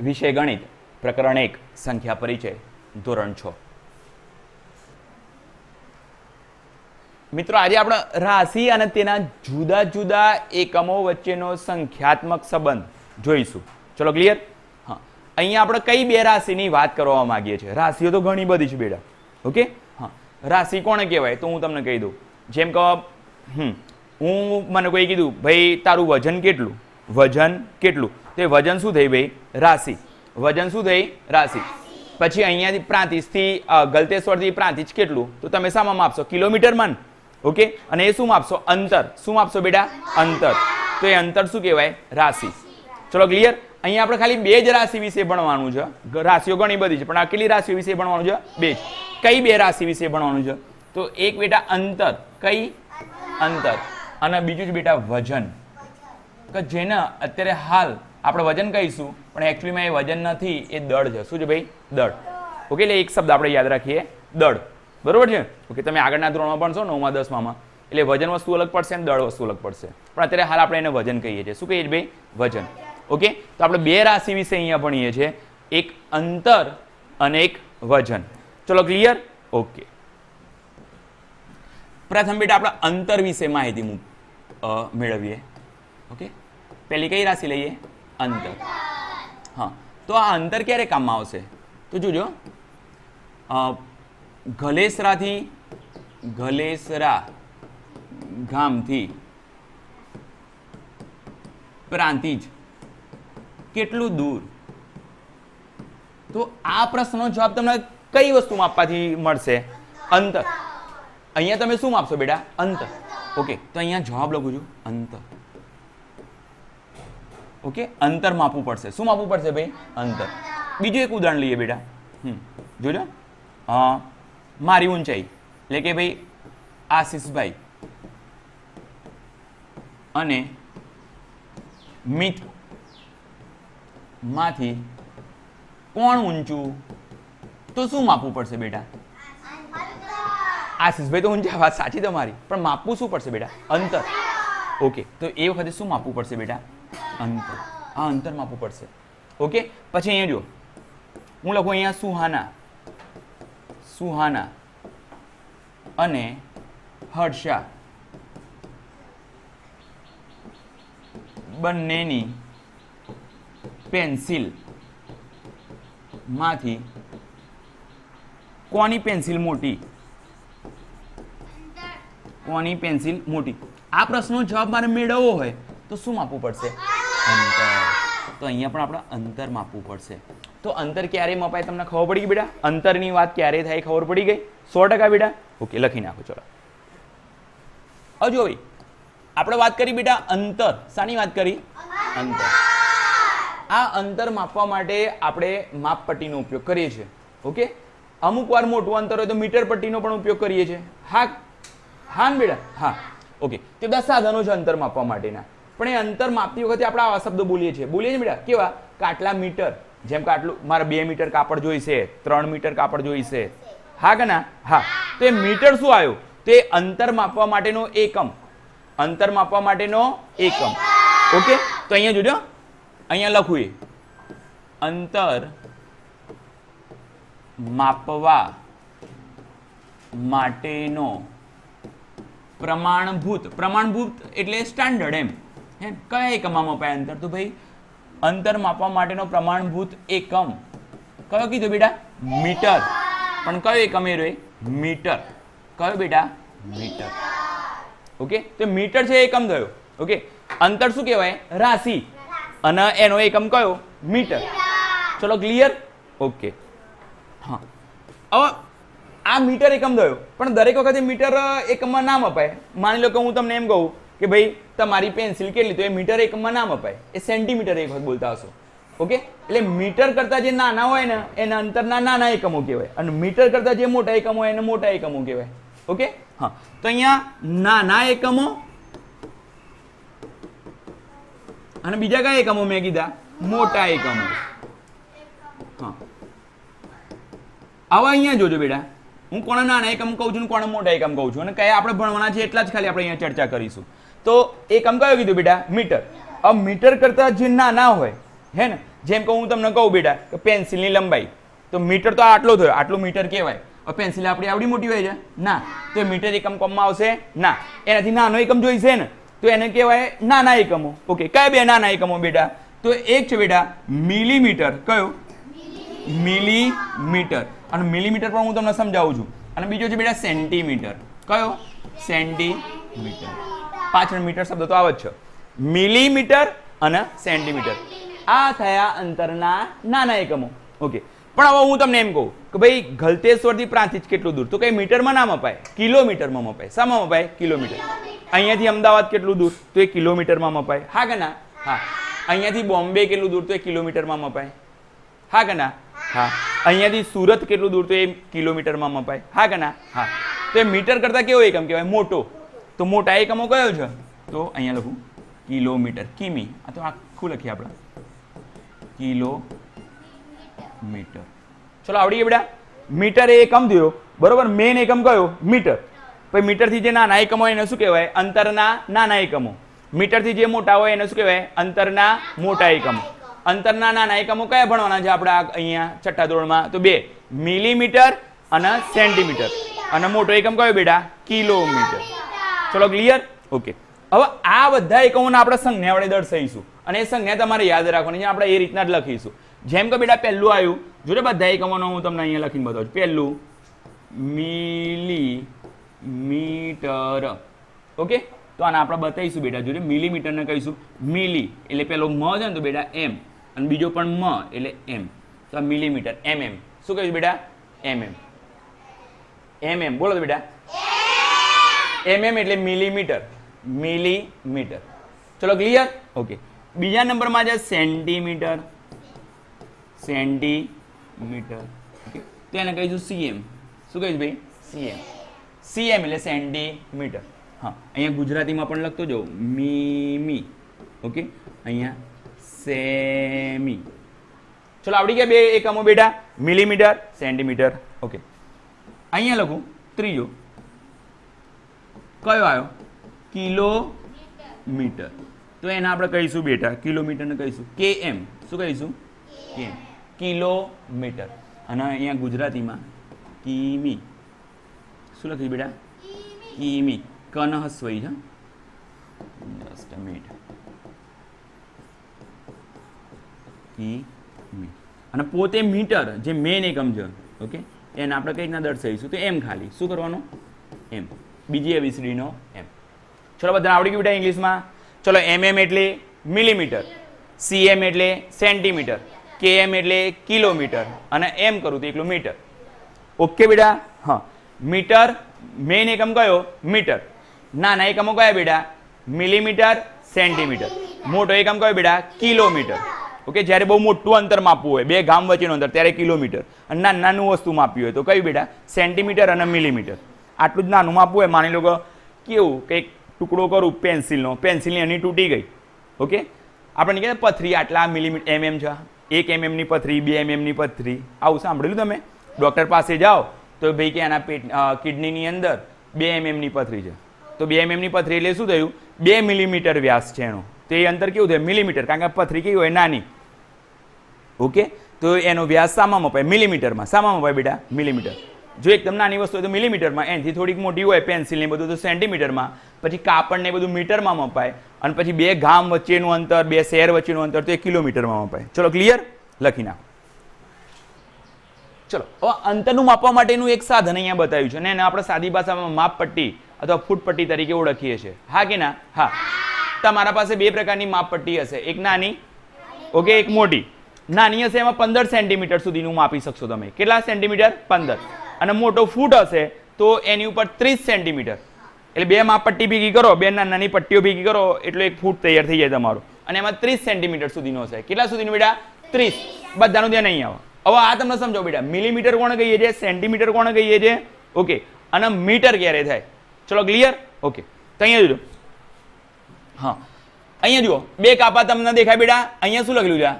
વિષય ગણિત, પ્રકરણ એક, સંખ્યા પરિચય, ધોરણ છ. મિત્રો, આજે આપણે રાશિ અને તેના જુદા જુદા એકમો વચ્ચેનો સંખ્યાત્મક સંબંધ જોઈશું. ચલો ક્લિયર હા. અહીંયા આપણે કઈ બે રાશિની વાત કરવા માંગીએ છીએ? રાશિઓ તો ઘણી બધી છે બેટા. ઓકે? હા. રાશિ કોને કહેવાય? તો હું તમને કહી દઉં. જેમ કે, હમ, હું મને કોઈ કીધું, ભાઈ, તારું વજન કેટલું? વજન કેટલું? તો વજન શું થઈ ભાઈ? રાશિ. વજન શું થઈ? રાશિ. પછી અહીંયાથી પ્રાંતિજથી ગલતેશ્વરથી પ્રાંતિજ કેટલું? તો તમે શામાં માપશો. કિલોમીટરમાં મન. ઓકે? અને એ શું માપશો? અંતર. શું માપશો બેટા? અંતર. તો એ અંતર શું કહેવાય? રાશિ. ચલો ક્લિયર અહીંયા આપણે ખાલી બે જ રાશિ વિશે ભણવાનું છે. રાશિઓ ઘણી બધી છે, પણ આ કેટલી રાશિઓ વિશે ભણવાનું છે? બે કઈ બે રાશિ વિશે ભણવાનું છે? તો એક બેટા અંતર. કઈ? અંતર. અને બીજું જ બેટા વજન. કે જેના અત્યારે હાલ આપણે વજન કહીશું, પણ એકચ્યુઅલીમાં એ વજન નથી, એ દળ છે. શું છે ભાઈ? દળ. ઓકે, એટલે એક શબ્દ આપણે યાદ રાખીએ. દળ. બરોબર છે? ઓકે, તમે આગળના ધોરણમાં ભણશો નવમાં દસમાં એટલે વજન વસ્તુ અલગ પડશે અને દળ વસ્તુ અલગ પડશે. પણ અત્યારે હાલ આપણે એને વજન કહીએ છીએ. શું કહીએ છીએ ભાઈ? વજન. ઓકે, તો આપણે બે રાશિ વિશે અહીંયા ભણીએ છીએ. એક અંતર અને એક વજન. ચલો ક્લિયર ઓકે. પ્રથમ બેટા, આપણે અંતર વિશે માહિતી મેળવીએ. ઓકે? પહેલી કઈ રાશિ લઈએ? અંતર. હા. તો આ અંતર ક્યારે કામમાં આવશે? તો જોજો. અ, ગલેસરાથી ગલેસરા ગામથી પ્રાંતિજ કેટલું દૂર? તો આ પ્રશ્નનો જવાબ તમને કઈ વસ્તુ માપવાથી મળશે? અંતર. અહીંયા તમે શું માપશો બેટા? અંતર. ઓકે. તો અહીંયા જવાબ લખું છું. અંતર. ઓકે, અંતર માપવું પડશે. શું માપવું પડશે ભાઈ? અંતર. બીજું એક ઉદાહરણ લઈએ બેટા. હમ, જોજો. મારી ઊંચાઈ. એટલે કે ભાઈ, આશીષભાઈ. અને મિતમાંથી કોણ ઊંચું? તો શું માપવું પડશે બેટા? આશીષભાઈ તો ઊંચા વાત સાચી તમારી. પણ માપવું શું પડશે બેટા? અંતર. ઓકે, તો એ વખતે શું માપવું પડશે બેટા? અંતર. આ અંતર માપવું પડશે. ઓકે? પછી અહીંયા જો હું લખું અહીંયા સુહાના. સુહાના. અને હર્ષા. બંનેની પેન્સિલમાંથી કોની પેન્સિલ મોટી? કોની પેન્સિલ મોટી? આ પ્રશ્નનો જવાબ મારે મેળવવો હોય તો શું માપવું પડશે? અંતર. તો અહીંયા પણ આપણે અંતર માપવું પડશે. તો અંતર ક્યારે મપાય તમને ખબર પડી ગઈ બેટા? અંતરની વાત ક્યારે થાય ખબર પડી ગઈ? સો ટકા બેટા. ઓકે, લખી નાખો, ચલો. હજુ ભાઈ, આપણે વાત કરી બેટા અંતર. શાની વાત કરી? અંતર. આ અંતર માપવા માટે આપણે માપપટ્ટીનો ઉપયોગ કરીએ છીએ. ઓકે? અમુક વાર મોટું અંતર હોય તો મીટર પટ્ટીનો પણ ઉપયોગ કરીએ છીએ. હા? હા બેટા? હા. ઓકે. તે બધા સાધનો છે અંતર માપવા માટેના. પણ એ અંતર માપતી વખતે આપણે આવા શબ્દો બોલીએ છીએ. બોલીએ છીએ બેટા? કેવા? કાટલા મીટર. જેમ કે આટલું, મારે બે મીટર કાપડ જોઈશે, ત્રણ મીટર કાપડ જોઈશે. હા કે ના? હા. તો એ મીટર શું આવ્યું? તે અંતર માપવા માટેનો એકમ. અંતર માપવા માટેનો એકમ. ઓકે? તો અહીંયા જોજો. અહીંયા લખું એ. અંતર માપવા માટેનો પ્રમાણભૂત. પ્રમાણભૂત એટલે સ્ટાન્ડર્ડ એમ. હે, કયા એકમમાં મપાય અંતર તો ભાઈ? અંતર માપવા માટેનો પ્રમાણભૂત એકમ. કયો કીધું બેટા? મીટર. પણ કયો એકમ એ રહ્યો મીટર. કયો બેટા? મીટર. ઓકે? તો મીટર છે એકમ થયો ઓકે? અંતર શું કહેવાય? રાશિ. અને એનો એકમ કયો? મીટર. ચલો ક્લિયર ઓકે. હા. હવે આ મીટર એકમ થયો પણ દરેક વખતે મીટર એકમમાં નામ અપાય માની લો કે હું તમને એમ કહું કે ભાઈ, તમારી પેન્સિલ કેટલી? તો એ મીટર એકમાં નામ અપાય. એ સેન્ટીમીટર એક વખત બોલતા હશો. ઓકે? એટલે મીટર કરતા જે નાના હોય ને, એના અંતરના નાના એકમો કહેવાય. અને મીટર કરતા જે મોટા એકમો હોય એને મોટા એકમો કહેવાય. ઓકે? હા. તો અહીંયા નાના એકમો અને બીજા કયા એકમો મેં કીધા? મોટા એકમો. હા. આવા અહીંયા જોજો બેટા. હું કોણે નાના એકમ કહું છું કોણે મોટા એકમ કહું છું. અને કયા આપણે ભણવાના છે એટલા જ ખાલી આપણે અહીંયા ચર્ચા કરીશું. તો એકમ કયો કીધું બેટા? મીટર. અ મીટર કરતાં જે નાના હોય, હે ને? જેમ કે હું તમને કહું બેટા કે પેન્સિલની લંબાઈ. તો મીટર તો આટલો થયો આટલું મીટર કહેવાય. હવે પેન્સિલ આપણી આવડી મોટી હોય છે? ના. તો મીટર એકમ કોમમાં આવશે? ના. એનાથી નાનો એકમ જોઈશે ને, તો એને કહેવાય નાના એકમો. ઓકે, કયા બે નાના એકમો બેટા? તો એક છે બેટા મિલીમીટર. કયો? મિલીમીટર. અને મિલીમીટર પણ હું તમને સમજાવું છું. અને બીજો છે બેટા સેન્ટીમીટર. કયો? સેન્ટીમીટર. પાછળ મીટર શબ્દ તો આવે જ છે. મિલીમીટર અને સેન્ટીમીટર. આ થયા અંતરના નાના એકમો. ઓકે. પણ હવે હું તમને એમ કહું કે ભાઈ ગલતેશ્વરથી પ્રાંતિજ કેટલું દૂર? તો કઈ મીટરમાં ના મપાય કિલોમીટરમાં મપાય શામાં મપાય કિલોમીટર. અહીંયાથી અમદાવાદ કેટલું દૂર? તો એ કિલોમીટરમાં મપાય હા કે ના? હા. અહીંયાથી બોમ્બે કેટલું દૂર? તો એ કિલોમીટરમાં મપાય હા કે ના? હા. અહીંયાથી સુરત કેટલું દૂર? તો એ કિલોમીટરમાં મપાય હા કે ના? હા. તો એ મીટર કરતાં કેવો એકમ કહેવાય? મોટો. તો મોટા એકમો કયો છે? તો અહીંયા લખું, કિલોમીટર, કિમી. આ તો આખું લખીએ આપણે. કિલો મીટર ચલો, આવડી બેટા? મીટર એ એકમ થયો. બરોબર? મેન એકમ કયો? મીટર. પછી મીટરથી જે નાના એકમો હોય એને શું કહેવાય? અંતરના નાના એકમો. મીટરથી જે મોટા હોય એને શું કહેવાય? અંતરના મોટા એકમો. અંતરના નાના એકમો કયા ભણવાના છે આપણે અહીંયા છઠ્ઠા ધોરણમાં? તો બે, મિલીમીટર અને સેન્ટીમીટર. અને મોટો એકમ કયો બેટા? કિલોમીટર. ચલો ક્લિયર ઓકે હવે આ બધા એકમોને આપણે સંજ્ઞા વડે દર્શાવીશું અને એ સંજ્ઞા તમારે યાદ રાખવાની છે, આપણે એ રીતના જ લખીશું. જેમ કે બેટા પહેલું આવ્યું જોડે બધા એકમોનો હું તમને અહીંયા લખીને બતાવું પહેલું મિલી મીટર ઓકે તો આને આપણે બતાવીશું બેટા. જોડે મિલીમીટરને કહીશું, મિલી એટલે પેલો મ છે ને તો બેટા એમ. અને બીજો પણ મ એટલે એમ. તો મિલીમીટર, એમ એમ. શું કહીશું બેટા? એમ એમ. એમ એમ. બોલો બેટા. એમ એમ એટલે મિલીમીટર મિલીમીટર ચલો ક્લિયર ઓકે બીજા નંબરમાં છે સેન્ટીમીટર સેન્ટીમીટર ઓકે તો એને કહીશું સીએમ શું કહીશું ભાઈ? સીએમ સીએમ એટલે સેન્ટીમીટર હા, અહીંયા ગુજરાતીમાં પણ લખતો જાઉં મીમી. ઓકે અહીંયા સેમી. ચલો આવડી ગયા બે એકમો બેટા. મિલીમીટર સેન્ટીમીટર ઓકે અહીંયા લખું. ત્રીજો. કયો આવ્યો? કિલોમીટર. તો એને આપણે કહીશું બેટા કિલોમીટરને કહીશું. કે એમ શું કહીશું? કે એમ કિલોમીટર. અને અહીંયા ગુજરાતીમાં કિમી. શું લખ્યું બેટા? કિમી. કનહ હસવઈ છે જસ્ટ અ મિનિટ. કિમી. અને પોતે મીટર જે મેન એકમ છે ઓકે? એને આપણે કઈ રીતના દર્શાવીશું? તો એમ ખાલી. શું કરવાનું? એમ. બીજી એબીસીડીનો એમ. ચલો બધા આવડી ગયું બેટા ઇંગ્લિશમાં? ચલો એમ એમ એટલે મિલીમીટર, સીએમ એટલે સેન્ટીમીટર, કેએમ એટલે કિલોમીટર અને એમ કરું તો એકલું મીટર. ઓકે બેટા? હા. મીટર મેઇન એકમ કયો? મીટર. નાના એકમો કયા બેટા? Millimetre, centimetre. મોટો એકમ કયો બેટા? કિલોમીટર. ઓકે, જ્યારે બહુ મોટું અંતર માપવું હોય, બે ગામ વચ્ચેનું અંતર, ત્યારે કિલોમીટર. અને નાનું વસ્તુ માપવી હોય તો કયું બેટા? સેન્ટીમીટર અને મિલીમીટર. આટલું જ નાનું માપવું હોય માની લો કે કેવું કંઈક ટુકડો કરું પેન્સિલનો, પેન્સિલની એની તૂટી ગઈ, ઓકે? આપણે કહેવાય પથરી આટલા મિલીમીટર એમએમ છે, એક એમએમની પથરી, બે એમએમની પથરી. આવું સાંભળેલું તમે? ડૉક્ટર પાસે જાઓ તો ભાઈ કે એના પેટ કિડનીની અંદર બે એમએમની પથરી છે. તો બે એમએમની પથરી એટલે શું થયું? બે મિલીમીટર વ્યાસ છે એનો. તો એ અંતર કેવું થયું? મિલીમીટર. કારણ કે પથરી કેવી હોય? નાની. ઓકે? તો એનો વ્યાસ શામાં મપાય? મિલીમીટરમાં. શામાં મપાય બેટા? મિલીમીટર. જો એકદમ નાની વસ્તુ હોય તો મિલીમીટરમાં, એનથી થોડીક મોટી હોય, પેન્સિલ ને બધું તો સેન્ટીમીટરમાં. પછી કાપડ ને બધું મીટરમાં મપાય. અને પછી બે ગામ વચ્ચેનું અંતર, બે શહેર વચ્ચેનું અંતર તો એ કિલોમીટરમાં મપાય. ચલો ક્લિયર લખી નાખો. ચલો, હવે અંતરનું માપવા માટેનું એક સાધન અહીંયા બતાવ્યું છે. અને એને આપણે સાદી ભાષામાં માપપટ્ટી અથવા ફૂટપટ્ટી તરીકે ઓળખીએ છીએ. હા કે ના? હા. તમારા પાસે બે પ્રકારની માપપટ્ટી હશે. એક નાની, ઓકે, એક મોટી. નાની હશે એમાં પંદર સેન્ટીમીટર સુધીનું માપી શકશો તમે. કેટલા સેન્ટીમીટર? પંદર. અને મોટો ફૂટ હશે તો એની ઉપર ત્રીસ સેન્ટીમીટર. એટલે બે માપપટ્ટી ભેગી કરો, બે નાની નાની પટ્ટીઓ ભેગી કરો, એટલે એક ફૂટ તૈયાર થઈ જાય તમારું. અને એમાં ત્રીસ સેન્ટીમીટર સુધીનો હશે. કેટલા સુધીનો બેટા? ત્રીસ. બધાનું ધ્યાન નહીં આવે. હવે આ તમને સમજો બેટા, મિલીમીટર કોણ કહીએ છીએ સેન્ટીમીટર કોણ કહીએ છીએ ઓકે. અને મીટર ક્યારે થાય? ચલો, ક્લિયર? ઓકે. તો અહીંયા જુઓ હા. અહીંયા જુઓ. બે કાપા તમને દેખાય બેટા. અહીંયા શું લખેલું છે?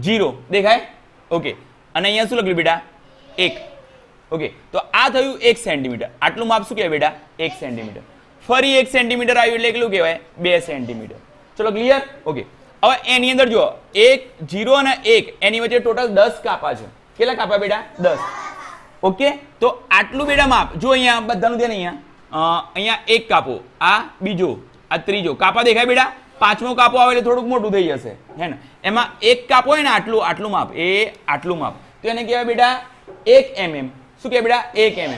જીરો. દેખાય? ઓકે. અને અહીંયા શું લખ્યું બેટા? એક. ઓકે તો આ થયું એક સેન્ટીમીટર આટલું માપ શું કહેવાય બેટા? એક સેન્ટીમીટર ફરી એક સેન્ટીમીટર આવ્યું એટલે કેટલું કહેવાય? બે સેન્ટીમીટર ચલો ક્લિયર ઓકે હવે એની અંદર જુઓ. એક, જીરો અને એક, એની વચ્ચે ટોટલ દસ કાપા છે. કેટલા કાપા બેટા? દસ. ઓકે તો આટલું બેટા માપ. જો અહીંયા બધાનું ધ્યાન અહીંયા. અહીંયા એક કાપો. આ બીજો. આ ત્રીજો. કાપા દેખાય બેટા? પાંચમો કાપો આવે એટલે થોડુંક મોટું થઈ જશે. હે ને? એમાં એક કાપો હોય ને આટલું આટલું માપ. એ આટલું માપ. તો એને કહેવાય બેટા એક mm. શું કહેવાય બેટા? એક mm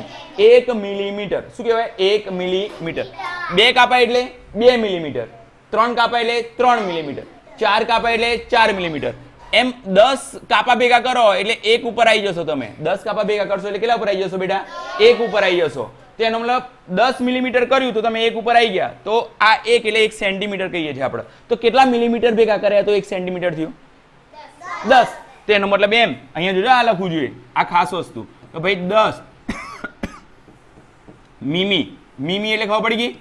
એક મિલીમીટર શું કહેવાય? એક મિલીમીટર બે કાપા એટલે બે મિલીમીટર ત્રણ કાપા એટલે ત્રણ મિલીમીટર ચાર કાપા એટલે ચાર મિલીમીટર એમ દસ કાપા ભેગા કરો એટલે એક ઉપર આવી જશો તમે. દસ કાપા ભેગા કરશો એટલે કેટલા ઉપર આવી જશો બેટા? એક ઉપર આવી જશો. તો એનો મતલબ દસ મિલીમીટર કર્યું તો તમે એક ઉપર આવી ગયા. તો આ એક એટલે એક સેન્ટીમીટર કહીએ છીએ આપણે. તો કેટલા મિલીમીટર ભેગા કર્યા તો એક સેન્ટીમીટર થયું? દસ. તેનો મતલબ એમ. અહીંયા જોજો આ લખવું જોઈએ. આ ખાસ વસ્તુ. તો ભાઈ દસ. મીમી. મીમી એટલે ખબર પડી ગઈ?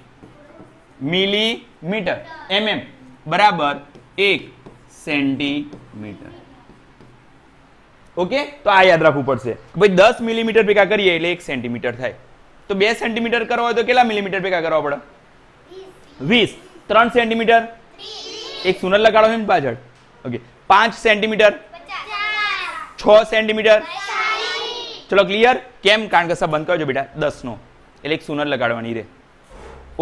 મિલીમીટર. mm બરાબર. એક સેન્ટીમીટર. ઓકે? તો આ યાદ રાખવું પડશે. ભાઈ દસ મિલીમીટર ભેગા કરીએ એટલે એક સેન્ટીમીટર થાય. તો બે સેન્ટીમીટર કરવા હોય તો કેટલા મિલીમીટર ભેગા કરવા પડે? વીસ. ત્રણ સેન્ટીમીટર? એક સુનર લગાડો છે ને પાછળ. ઓકે. પાંચ સેન્ટીમીટર? છ સેન્ટીમીટર? ચલો ક્લિયર કેમ? કારણ કે સંબંધ કરજો બેટા, દસનો. એટલે એક સુનર લગાડવાની રે.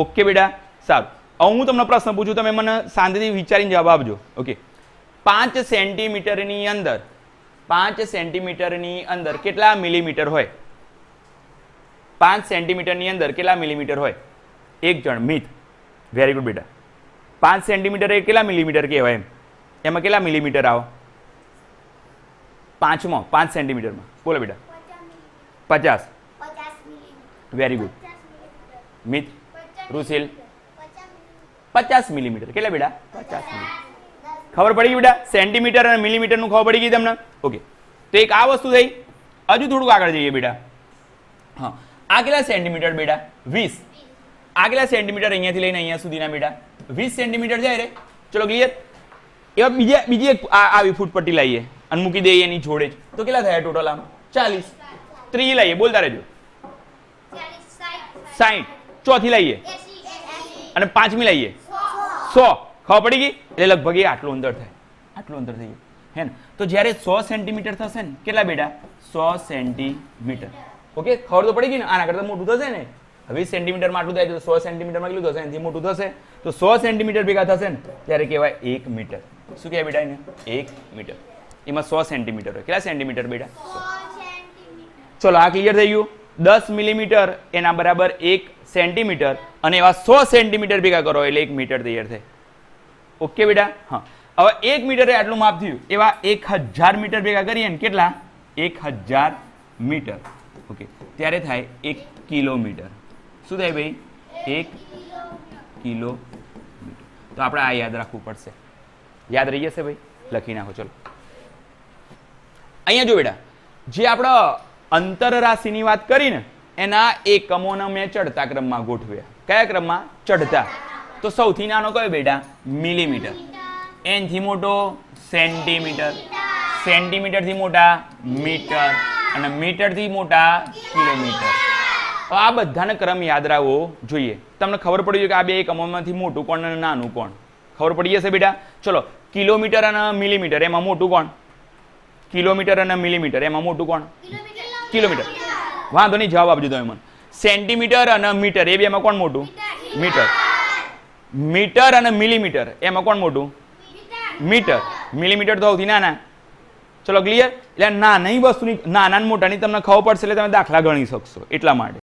ઓકે બેટા સારું હવે હું તમને પ્રશ્ન પૂછું, તમે મને શાંતિથી વિચારીને જવાબ આપજો. ઓકે પાંચ સેન્ટીમીટરની અંદર, પાંચ સેન્ટીમીટરની અંદર કેટલા મિલીમીટર હોય? પાંચ સેન્ટીમીટરની અંદર કેટલા મિલીમીટર હોય? એક જણ, મિત. વેરી ગુડ બેટા. પાંચ સેન્ટીમીટર એ કેટલા મિલીમીટર કહેવાય એમ? એમાં કેટલા મિલીમીટર આવો? પાંચમો, પાંચ સેન્ટીમીટરમાં. બોલો બેટા. પચાસ. Very good Mit Rusil. પચાસ મિલીમીટર. કેટલા બેટા? પચાસ ખબર પડી ગઈ બેટા? સેન્ટીમીટર અને મિલીમીટરનું ખબર પડી ગઈ તમને? ઓકે તો એક આ વસ્તુ થઈ. હજુ થોડુંક આગળ જઈએ બેટા. હા. આ કેટલા સેન્ટીમીટર બેટા? વીસ. આ કેટલા સેન્ટીમીટર અહીંયાથી લઈને અહીંયા સુધીના બેટા? વીસ સેન્ટીમીટર જાય રે. ચલો ક્લિયર એવા બીજા બીજી એક આ આવી ફૂટપટ્ટી લાવીએ અને મૂકી દઈએ એની જોડે જ. તો કેટલા થયા ટોટલ આમ? ચાલીસ. ત્રીજી લઈએ. બોલતા રહેજો. સાઈઠ ચોથી લાવીએ અને પાંચમી લાવીએ સો. ખબર પડી ગઈ? એટલે લગભગ એ આટલું અંતર થાય. આટલું અંદર થઈ ગયું. હે ને? તો જ્યારે સો સેન્ટીમીટર થશે ને કેટલા બેટા? સો સેન્ટીમીટર. ઓકે? ખબર તો પડી ગઈ ને? આના કરતાં મોટું થશે ને? હવે સેન્ટીમીટરમાં આટલું થાય તો સો સેન્ટીમીટરમાં કેટલું થશે? એનાથી મોટું થશે. તો સો સેન્ટીમીટર ભેગા થશે ને ત્યારે કહેવાય એક મીટર. શું કહેવાય બેટા એને? એક મીટર. એમાં સો સેન્ટીમીટર હોય. કેટલા સેન્ટીમીટર બેટા? ચલો આ ક્લિયર થઈ ગયું. દસ મિલીમીટર એના બરાબર એક સેન્ટીમીટર અને એવા સો સેન્ટીમીટર ભેગા કરો એટલે એક મીટર તૈયાર થાય. ઓકે બેટા? હા. હવે એક મીટરે આટલું માપ થયું. એવા એક હજાર મીટર ભેગા કરીએ ને કેટલા? એક હજાર મીટર ઓકે ત્યારે થાય એક કિલોમીટર. શું થાય ભાઈ? એક કિલોમીટર. તો આપણે આ યાદ રાખવું પડશે. યાદ રહી જશે ભાઈ? લખી નાખો, ચલો. અહીંયા જો બેટા, જે આપણે અંતર રાશિની વાત કરીને એના એકમોને મેં ચડતા ક્રમમાં ગોઠવ્યા. કયા ક્રમમાં? ચડતા. તો સૌથી નાનો કયો બેટા? મિલીમીટર. એનથી મોટો સેન્ટીમીટર. સેન્ટીમીટરથી મોટા મીટર. અને મીટરથી મોટા કિલોમીટર. આ બધાને ક્રમ યાદ રાખવો જોઈએ. તમને ખબર પડી જોઈએ કે આ બે એકમોમાંથી મોટું કોણ અને નાનું કોણ? ખબર પડી જશે બેટા? ચલો, કિલોમીટર અને મિલીમીટર, એમાં મોટું કોણ? કિલોમીટર અને મિલીમીટર, એમાં મોટું કોણ? કિલોમીટર. વાંધો નહીં, જવાબ આપજો તમે મને. સેન્ટીમીટર અને મીટર, એ બેમાં કોણ મોટું? મીટર. મીટર અને મિલીમીટર, એમાં કોણ મોટું? મીટર. મિલીમીટર તો સૌથી નાના. ચલો ક્લિયર એટલે નાની વસ્તુની નાના મોટાની તમને ખબર પડશે એટલે તમે દાખલા ગણી શકશો એટલા માટે.